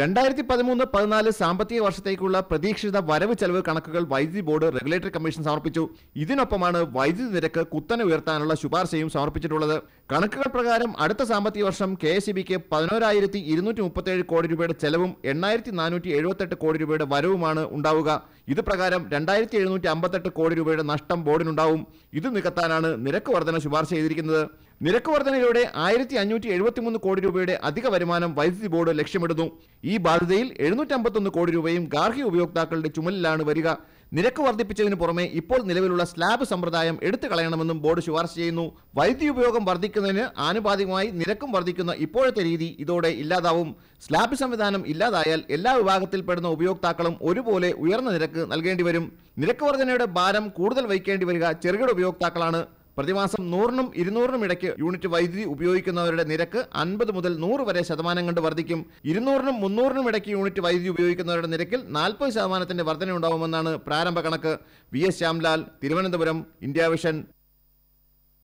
രണ്ടായിരത്തി പതിമൂന്ന് പതിനാല് സാമ്പത്തിക വർഷത്തേക്കുള്ള പ്രതീക്ഷിത വരവ് ചെലവ് കണക്കുകൾ വൈദ്യുതി ബോർഡ് റെഗുലേറ്ററി കമ്മീഷൻ സമർപ്പിച്ചു. ഇതിനൊപ്പമാണ് വൈദ്യുതി നിരക്ക് കുത്തനെ ഉയർത്താനുള്ള ശുപാർശയും സമർപ്പിച്ചിട്ടുള്ളത്. കണക്കുകൾ പ്രകാരം അടുത്ത സാമ്പത്തിക വർഷം കെ എസ് ബിക്ക് പതിനോരായിരത്തി ഇരുന്നൂറ്റി മുപ്പത്തേഴ് കോടി രൂപയുടെ ചെലവും എണ്ണായിരത്തി നാനൂറ്റി എഴുപത്തെട്ട് കോടി രൂപയുടെ വരവുമാണ് ഉണ്ടാവുക. ഇത് പ്രകാരം രണ്ടായിരത്തി എഴുന്നൂറ്റി അമ്പത്തെട്ട് കോടി രൂപയുടെ നഷ്ടം ബോർഡിനുണ്ടാവും. ഇത് നികത്താനാണ് നിരക്ക് വർധന ശുപാർശ ചെയ്തിരിക്കുന്നത്. നിരക്ക് വർധനയിലൂടെ ആയിരത്തി അഞ്ഞൂറ്റി എഴുപത്തിമൂന്ന് കോടി രൂപയുടെ അധിക വരുമാനം വൈദ്യുതി ബോർഡ് ലക്ഷ്യമിടുന്നു. ഈ ബാധ്യതയിൽ എഴുന്നൂറ്റി അമ്പത്തൊന്ന് കോടി രൂപയും ഗാർഹിക ഉപയോക്താക്കളുടെ ചുമലിലാണ് വരിക. നിരക്ക് വർദ്ധിപ്പിച്ചതിന് പുറമെ ഇപ്പോൾ നിലവിലുള്ള സ്ലാബ് സമ്പ്രദായം എടുത്തു കളയണമെന്നും ബോർഡ് ശുപാർശ ചെയ്യുന്നു. വൈദ്യുതി ഉപയോഗം വർദ്ധിക്കുന്നതിന് ആനുപാതികമായി നിരക്കും വർദ്ധിക്കുന്ന ഇപ്പോഴത്തെ രീതി ഇതോടെ ഇല്ലാതാവും. സ്ലാബ് സംവിധാനം ഇല്ലാതായാൽ എല്ലാ വിഭാഗത്തിൽപ്പെടുന്ന ഉപയോക്താക്കളും ഒരുപോലെ ഉയർന്ന നിരക്ക് നൽകേണ്ടി വരും. നിരക്ക് വർധനയുടെ ഭാരം കൂടുതൽ വഹിക്കേണ്ടി വരിക ചെറുകിട ഉപയോക്താക്കളാണ്. പ്രതിമാസം നൂറിനും ഇരുന്നൂറിനും ഇടയ്ക്ക് യൂണിറ്റ് വൈദ്യുതി ഉപയോഗിക്കുന്നവരുടെ നിരക്ക് അൻപത് മുതൽ നൂറ് വരെ ശതമാനം കണ്ട് വർദ്ധിക്കും. ഇരുന്നൂറിനും മുന്നൂറിനും ഇടയ്ക്ക് യൂണിറ്റ് വൈദ്യുതി ഉപയോഗിക്കുന്നവരുടെ നിരക്കിൽ നാൽപ്പത് ശതമാനത്തിന്റെ വർധന ഉണ്ടാവുമെന്നാണ് പ്രാരംഭ കണക്ക്. V S Shyamlal Thiruvananthapuram India vision.